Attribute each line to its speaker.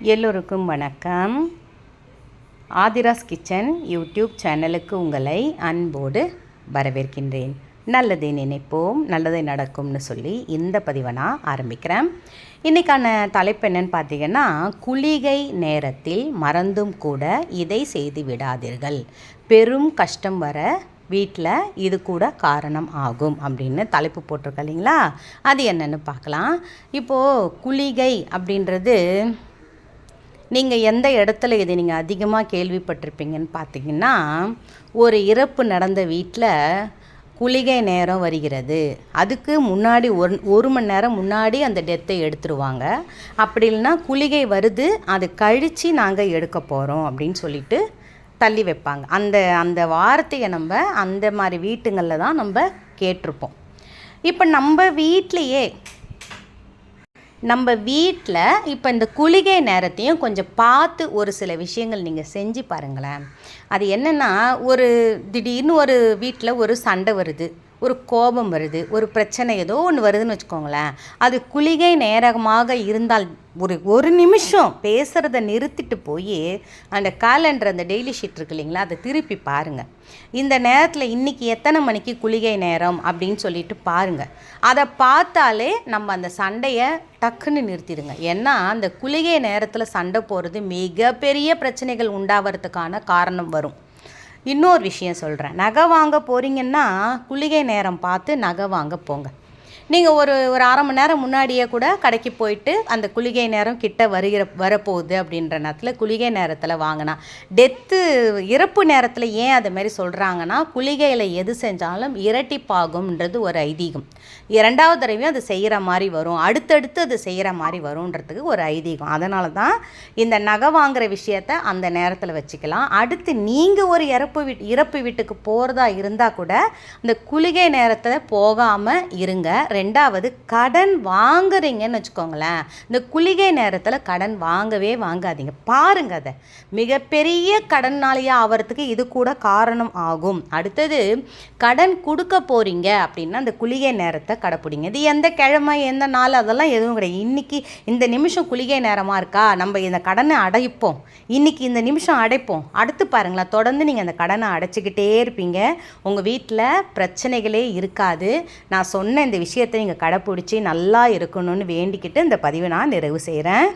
Speaker 1: எல்லோருக்கும் வணக்கம். Aadhira's kitchen YouTube சேனலுக்கு உங்களை அன்போடு வரவேற்கின்றேன். நல்லதை நினைப்போம் நல்லதை நடக்கும்னு சொல்லி இந்த பதிவை நான் ஆரம்பிக்கிறேன். இன்றைக்கான தலைப்பு என்னன்னு பார்த்தீங்கன்னா குளிகை நேரத்தில் மறந்தும் கூட இதை செய்து விடாதீர்கள். பெரும் கஷ்டம் வர வீட்டில் இது கூட காரணம் ஆகும் அப்படின்னு தலைப்பு போட்டிருக்க இல்லைங்களா? அது என்னென்னு பார்க்கலாம். இப்போது குளிகை அப்படின்றது நீங்கள் எந்த இடத்துல இது நீங்கள் அதிகமாக கேள்விப்பட்டிருப்பீங்கன்னு பார்த்தீங்கன்னா ஒரு இறப்பு நடந்த வீட்டில் குளிகை நேரம் வருகிறது. அதுக்கு முன்னாடி ஒரு ஒரு மணி நேரம் முன்னாடி அந்த டெத்தை எடுத்துருவாங்க. அப்படி இல்லைன்னா குளிகை வருது அது கழித்து நாங்கள் எடுக்க போகிறோம் அப்படின்னு சொல்லிட்டு தள்ளி வைப்பாங்க. அந்த அந்த வார்த்தையை நம்ம அந்த மாதிரி வீட்டுங்களில் தான் நம்ம கேட்டிருப்போம். இப்போ நம்ம வீட்லேயே நம்ம வீட்டில் இப்போ இந்த குளிகை நேரத்தையும் கொஞ்சம் பார்த்து ஒரு சில விஷயங்கள் நீங்கள் செஞ்சு பாருங்களேன். அது என்னென்னா ஒரு திடீர்னு ஒரு வீட்டில் ஒரு சண்டை வருது. ஒரு கோபம் வருது ஒரு பிரச்சனை ஏதோ ஒன்று வருதுன்னு வச்சுக்கோங்களேன். அது குளிகை நேரமாக இருந்தால் ஒரு ஒரு நிமிஷம் பேசுகிறத நிறுத்திட்டு போய் அந்த காலண்டர் அந்த டெய்லி ஷீட் இருக்கு இல்லைங்களா அதை திருப்பி பாருங்கள் இந்த நேரத்தில் இன்றைக்கி எத்தனை மணிக்கு குளிகை நேரம் அப்படின்னு சொல்லிட்டு பாருங்கள் அதை பார்த்தாலே நம்ம அந்த சண்டையை டக்குன்னு நிறுத்திடுங்க. ஏன்னா அந்த குளிகை நேரத்தில் சண்டை போகிறது மிகப்பெரிய பிரச்சனைகள் உண்டாகிறதுக்கான காரணம் வரும். இன்னொரு விஷயம் சொல்கிறேன் நகை வாங்க போகிறீங்கன்னா குளிகை நேரம் பார்த்து நகை வாங்க போங்க. நீங்கள் ஒரு ஒரு அரை மணி நேரம் முன்னாடியே கூட கடைக்கு போயிட்டு அந்த குளிகை நேரம் கிட்ட வருகிற வரப்போகுது அப்படின்ற நேரத்தில் குளிகை நேரத்தில் வாங்கினா. டெத்து இறப்பு நேரத்தில் ஏன் அதை மாதிரி சொல்கிறாங்கன்னா குளிகையில் எது செஞ்சாலும் இரட்டிப்பாகும்ன்றது ஒரு ஐதீகம். இரண்டாவது தடவையும் அது செய்கிற மாதிரி வரும். அடுத்தடுத்து அது செய்கிற மாதிரி வரும்ன்றதுக்கு ஒரு ஐதீகம். அதனால தான் இந்த நகை வாங்குகிற விஷயத்த அந்த நேரத்தில் வச்சுக்கலாம். அடுத்து நீங்கள் ஒரு இறப்பு வீட் இறப்பு வீட்டுக்கு போகிறதா இருந்தால் கூட இந்த குளிகை நேரத்தில் போகாமல் இருங்க. ரெண்டாவது கடன் வாங்குறீங்கன்னு வச்சுக்கோங்களேன். இந்த குளிகை நேரத்தில் கடன் வாங்கவே வாங்காதீங்க. பாருங்க அதை. மிகப்பெரிய கடன்னாளியாக ஆகிறதுக்கு இது கூட காரணம் ஆகும். அடுத்தது கடன் கொடுக்க போகிறீங்க அப்படின்னா அந்த குளிகை நேரத்தை கடைப்பிடிங்க. இது எந்த கிழமை எந்த நாள் அதெல்லாம் எதுவும் கிடையாது. இன்றைக்கி இந்த நிமிஷம் குளிகை நேரமாக இருக்கா? நம்ம இந்த கடனை அடைப்போம். இன்றைக்கி இந்த நிமிஷம் அடைப்போம். அடுத்து பாருங்களேன் தொடர்ந்து நீங்கள் அந்த கடனை அடைச்சிக்கிட்டே இருப்பீங்க. உங்கள் வீட்டில் பிரச்சனைகளே இருக்காது. நான் சொன்ன இந்த விஷயத்தை நீங்கள் கடைப்பிடிச்சி நல்லா இருக்கணும்னு வேண்டிக்கிட்டு இந்த பதிவை நான் நிறைவு செய்கிறேன்